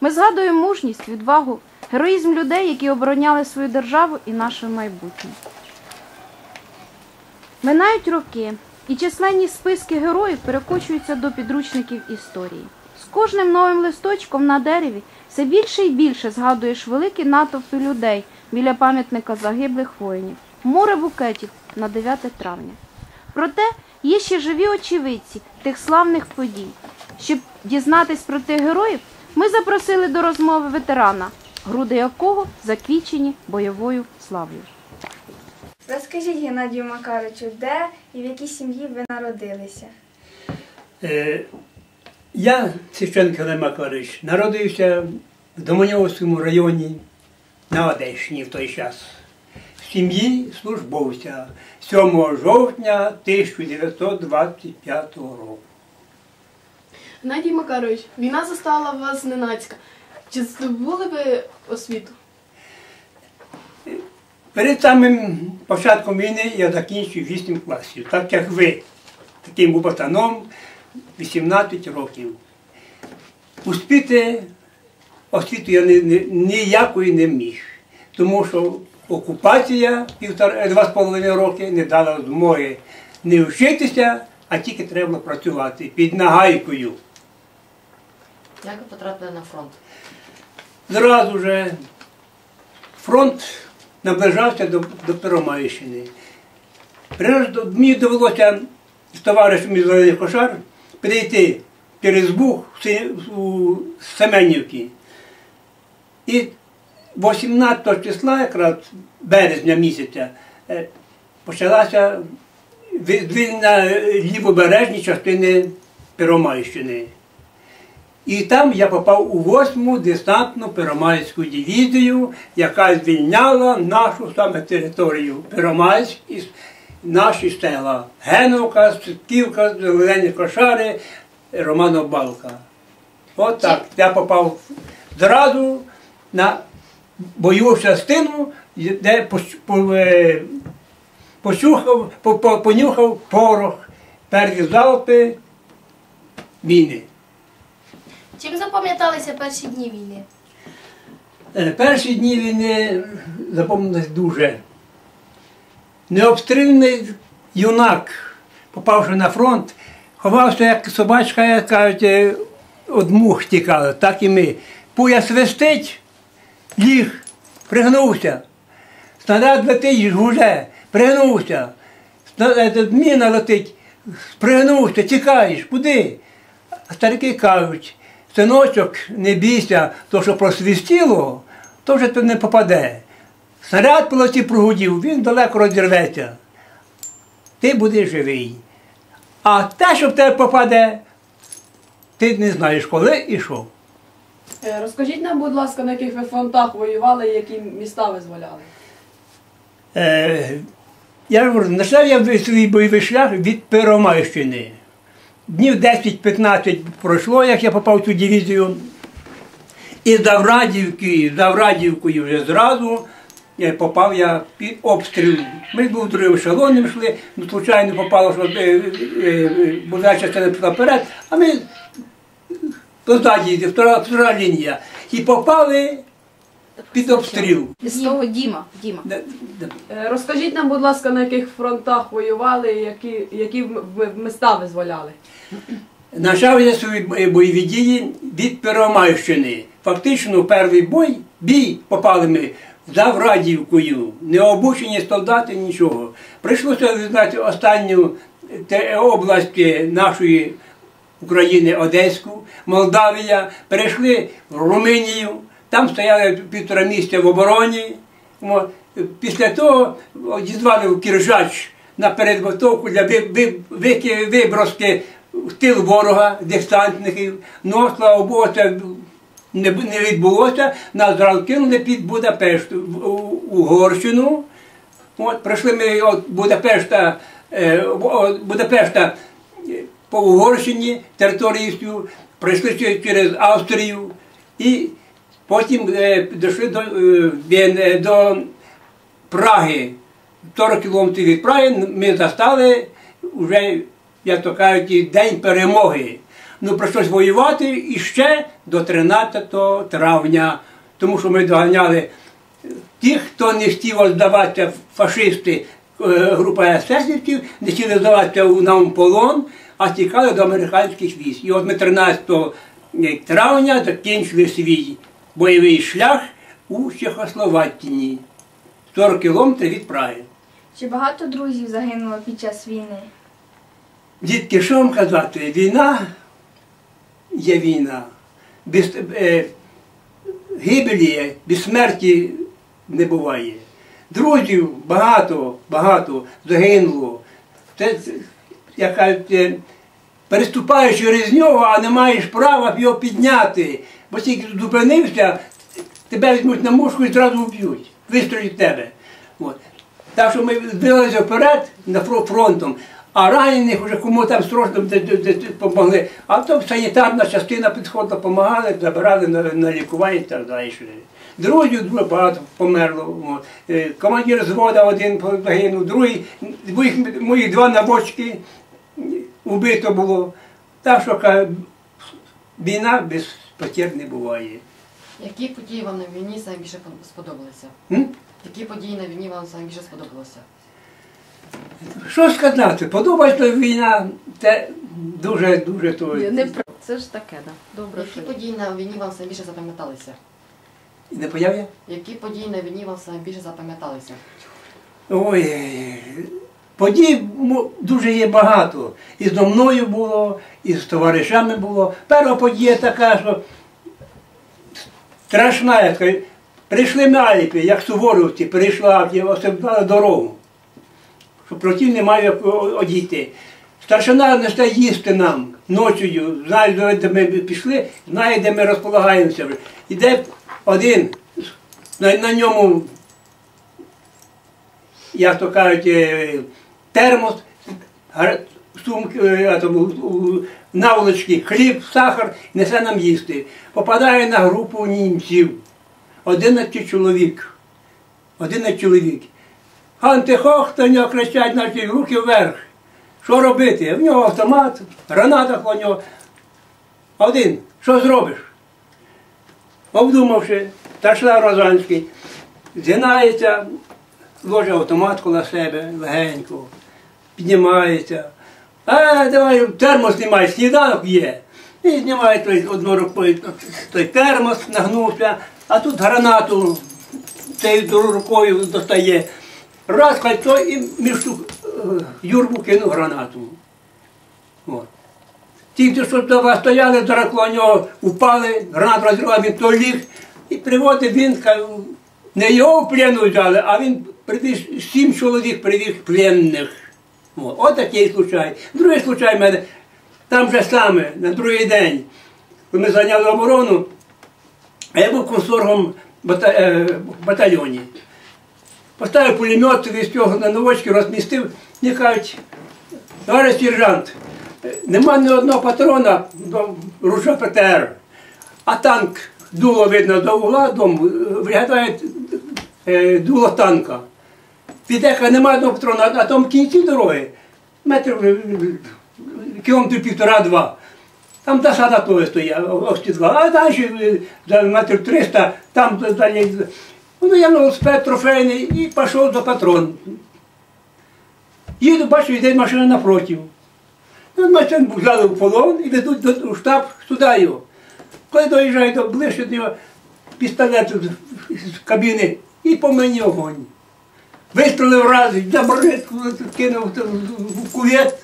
Ми згадуємо мужність, відвагу, героїзм людей, які обороняли свою державу і наше майбутнє. Минають роки, і численні списки героїв перекочуються до підручників історії. З кожним новим листочком на дереві все більше і більше згадуєш великі натовпи людей біля пам'ятника загиблих воїнів, море букетів на 9 травня. Проте є ще живі очевидці тих славних подій. Щоб дізнатись про тих героїв, ми запросили до розмови ветерана, груди якого заквічені бойовою славою. Розкажіть, Геннадію Макаровичу, де і в якій сім'ї ви народилися? Е, Я, Священко Олег Макарич, народився в Доманьовському районі на Одещині в той час. В сім'ї службовця 7 жовтня 1925 року. Геннадій Макарович, війна застала вас зненацька. Чи здобули ви освіту? Перед самим початком війни я закінчив 8 класів, так як ви, таким був пацаном 18 років. Успіти освіту я ні- ні- ніякої не міг, тому що окупація два з половиною роки не дала змоги не вчитися, а тільки треба працювати під нагайкою. Як ви потрапили на фронт? Зразу же фронт наближався до, до Первомайщини. Мені довелося з товаришем із Кошар перейти через Буг у Семенівки. І 18 числа, якраз березня місяця, е, почалася звільнення лівобережні частини Первомайщини. І там я попав у 8-му десантну Первомайську дивізію, яка звільняла нашу саме територію Первомайськ і наші села Геновка, Ситківка, Зелені Кошари, Романов Балка. От так. Я попав зразу на бойову частину, де поч- е, почухав, по- по- понюхав порох, перші залпи війни. Чим запам'яталися перші дні війни? Е, Перші дні війни запомнились дуже. Необстрільний юнак, попавши на фронт, ховався, як собачка, як кажуть, е, од мух тікала, так і ми. Пуя свистить, ліг, пригнувся. Снаряд летить вже, пригнувся. Сна- е, летить, пригнувся, тікаєш, куди? А старики кажуть, синочок, не бійся, то що просвістіло, то вже ти не попаде. Снаряд полоці прогудів, він далеко розірветься. Ти будеш живий. А те, що в тебе попаде, ти не знаєш коли і що. Е, Розкажіть нам, будь ласка, на яких ви фронтах воювали і які міста визволяли? Е, я ж говорю, почав я свій бойовий шлях від Первомайщини. Днів 10-15 пройшло, як я попав в цю дивізію. І з Аврадівки, з Аврадівкою вже зразу е, попав я під обстріл. Ми був другим ешелоном йшли, ну, случайно попало, що е, е, була частина пішла вперед, а ми позаді, втора, втора лінія. І попали під обстріл. З того Діма, Діма. Е, Розкажіть нам, будь ласка, на яких фронтах воювали які, які м- міста визволяли? Почав я свої бо- бойові дії від Первомайщини. Фактично, перший бой, бій попали ми за Врадівкою, не обучені солдати, нічого. Прийшлося визнати останню те- область нашої України, Одеську, Молдавія, перейшли в Румунію, там стояли півтора місяця в обороні. Після того дізвали в Кіржач на передготовку для виброски в тил ворога, десантників. Ну, слава Богу, це не, відбулося. Нас зразу кинули під Будапешт в- Угорщину. Прийшли ми від Будапешта, е, Будапешта е, по Угорщині пройшли ще через Австрію і потім е, дійшли до, е, е, до Праги. 40 кілометрів від Праги ми застали вже, як то кажуть, день перемоги. ну прийшлось воювати і ще до 13 травня, тому що ми доганяли тих, хто не хотів здаватися фашисти, група есесівців, не хотіли здаватися нам полон, а тікали до американських військ. І от ми 13 травня закінчили свій бойовий шлях у Чехословаччині, 40 кілометрів від Праги. Чи багато друзів загинуло під час війни? Дітки, що вам казати? Війна є війна. Без е, гибелі, без смерті не буває. Друзів багато, багато загинуло. Це, як е, переступаєш через нього, а не маєш права його підняти. Бо тільки зупинився, тебе візьмуть на мушку і зразу вб'ють, вистрілять тебе. От. Так що ми здвинулися вперед на фронтом, а ранених вже кому там срочно допомогли. А то санітарна частина підходила, допомагали, забирали на, на лікування і так далі. Друзів дуже багато померло. Е, Командир звода один загинув, другий, моїх, моїх два набочки вбито було. Так що війна без потерь не буває. Які події вам на війні найбільше сподобалися? М? Які події на війні вам найбільше сподобалися? Що сказати? Подобається війна, це дуже дуже то. Не це ж таке, да. Добре. Які що є. події на війні вам найбільше запам'яталися? Не появ'я? Які події на війні вам найбільше запам'яталися? Ой, подій дуже є багато. І зо мною було, і з товаришами було. Перша подія така, що страшна, я скажу. Прийшли на Аліпі, як суворовці, перейшла, освободили дорогу. Що против не має одійти. Старшина не стає їсти нам ночою, знає, де ми пішли, знає, де ми розполагаємося. Іде один, на, на ньому як то кажуть, е, термос, сумки, е, то, у- у- наволочки, хліб, сахар, несе нам їсти. Попадає на групу німців. 11 чоловік. 11 чоловік. Хантихох, до нього кричать, наші руки вверх. Що робити? В нього автомат, граната коло нього. Один, що зробиш? Обдумавши, старшина Розанський, згинається, ложить автомат коло себе легенько, піднімається. А, давай термос знімай, сніданок є. І знімає той одною рукою той термос, нагнувся, а тут гранату цією рукою достає. Раз хай то і між ту, е, юрбу кинув гранату. От. Ті, що там стояли, коло нього упали, гранат розірвав, він то ліг і приводить він, не його в плену взяли, а він привіз сім чоловік привіз пленних. От такий случай. Другий случай в мене, там же саме, на другий день, коли ми зайняли оборону, а я був консоргом е, батальйоні. Поставив пулемет, весь його на новочки розмістив, і кажуть, товариш сержант, нема ні одного патрона до ружа ПТР, а танк дуло видно до угла дому, е, виглядає е, дуло танка. Підеха немає одного патрона, а там кінці дороги, метрів кілометрів півтора-два. Там та сада того стоїть, остідла. А далі е, за метрів 300, там далі. Ну, я велосипед трофейний і пішов до патрон. Їду, бачу, йде машина напротив. Ну, машину взяли в полон і ведуть до штаб туди його. Коли доїжджаю до ближче пістолет з кабіни і по мені огонь. Вистрілив раз, забрит, кинув в кувет.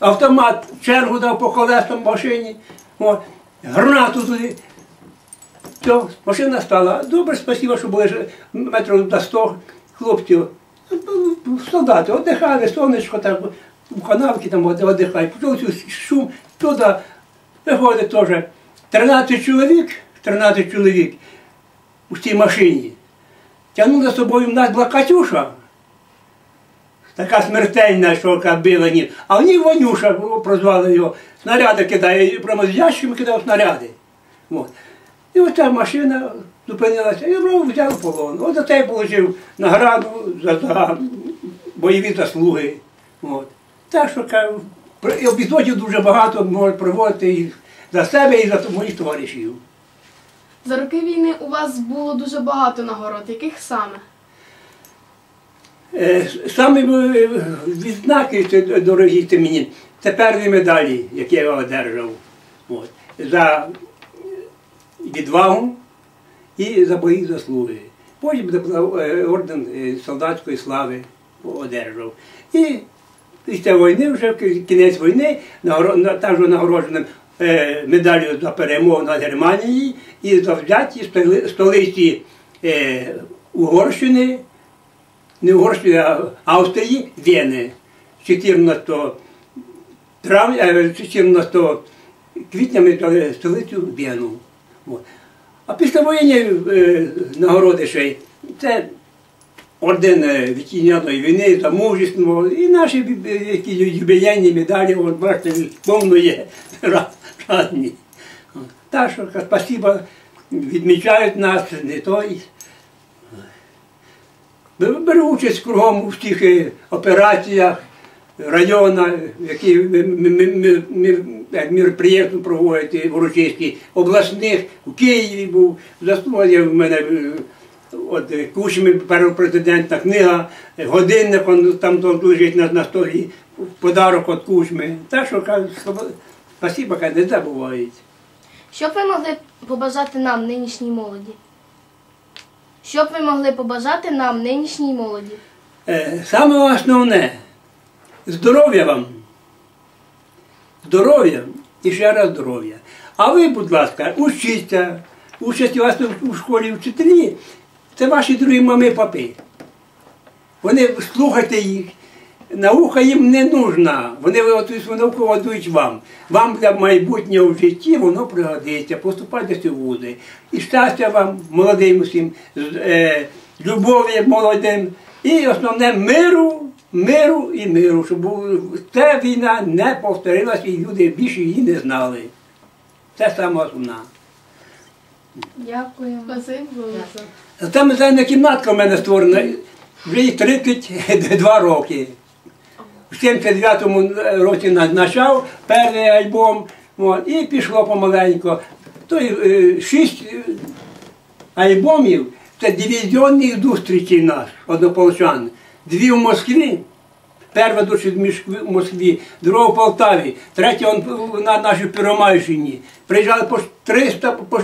Автомат чергу дав по колесам машині. Гранату туди. Все, машина стала. Добре, спасибо, що були метрів до 100 хлопців. Солдати віддихали, сонечко так, у канавці там віддихають. Почувся шум, туди виходить теж 13 чоловік, 13 чоловік у цій машині. Тягнули за собою в нас була Катюша. Така смертельна, що била ні. А в ній Ванюша прозвали його. Снаряди кидає, прямо з ящиками кидав снаряди. От. І оця машина зупинилася, і взяв полон. От за я отримав награду за, за бойові заслуги. От. Так що кажу, Епізодів дуже багато можуть проводити і за себе і за моїх товаришів. За роки війни у вас було дуже багато нагород. Яких саме? Е, Саме відзнаки дорогі це мені. Це перші медалі, які я одержав. От. За відвагу і за бої заслуги. Потім е, орден е, солдатської слави одержав. І після війни, вже кінець війни, також нагородженим медаллю за перемогу над Германією і за взяті столи- столиці е, Угорщини, не Угорщини, а Австрії, Вени. 14 травня, е, 14 квітня ми дали столицю Вену. А після воєнні е, нагороди ще це орден е, вітчизняної війни за мужество і наші е, які юбілейні медалі, от бачите, повно є ра- разні. Так що спасибо, відмічають нас, не той. Беру участь кругом у всіх е, операціях районах, які міроприємства проводять і урочисті, обласних, у Києві був, заснував в мене е, от е, Кучми, першого президента, книга, е, годинник он там лежить на, на столі, подарок від Кучми. Так що кажу, слава- спасибо, не забувають. Що б ви могли побажати нам, нинішній молоді? Що б ви могли побажати нам, нинішній молоді? Е, Саме основне здоров'я вам. Здоров'я і ще раз здоров'я. А ви, будь ласка, учіться, участь у вас у школі вчителі, це ваші другі мами папи. Вони слухайте їх. Наука їм не нужна. Вони готують науку готують вам. Вам для майбутнього в житті воно пригодиться. Поступайте в вузи. І щастя вам, молодим усім, з- е, любові молодим. І основне миру, миру і миру, щоб ця війна не повторилася і люди більше її не знали. Це саме основне. Дякуємо. Вам. Там зайна кімнатка в мене створена, вже їй 32 роки. В 79-му році на- почав перший альбом, от, і пішло помаленьку. То е, шість е, альбомів це дивізіонних зустрічей наш, однополчан. Дві в Москві, перша дуже в Москві, друга в Полтаві, третя на нашій Первомайщині. Приїжджали по 300, по,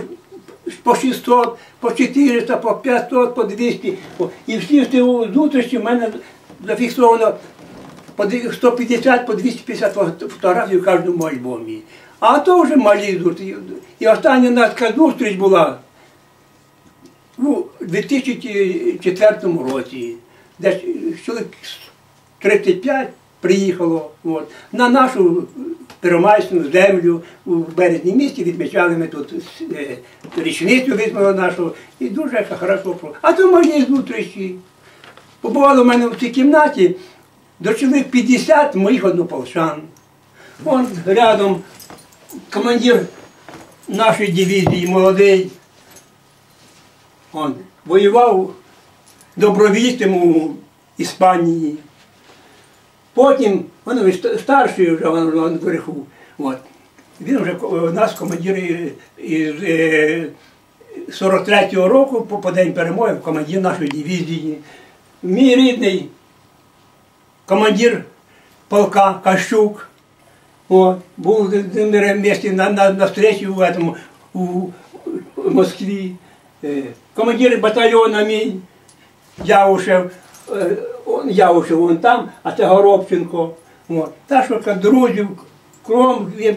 по 600, по 400, по 500, по 200. І всі ці зустрічі в мене зафіксовано по 150, по 250 фото- фотографій в кожному альбомі. А то вже малі зустрічі. І остання наша зустріч була у 2004 році, де чоловік 35 приїхало от, на нашу первомайську землю у березні місті відмічали ми тут е, річницю візьмемо нашу і дуже хорошо. А то малі зустрічі. Побувало в мене в цій кімнаті до чоловік 50 моїх однополчан. Вон рядом командир нашої дивізії молодий. Он воював добровільцем у Іспанії. Потім, він старший вже вверху. От. Він вже у нас командир із е, 43-го року по, день перемоги командир нашої дивізії. Мій рідний командир полка Кащук. От, був вместе на, на, на встречі в этом, у, в Москві. Е, командир батальйону мій Явушев, е, он, Явушев вон там, а це Горобченко. От. Та що друзів, кром є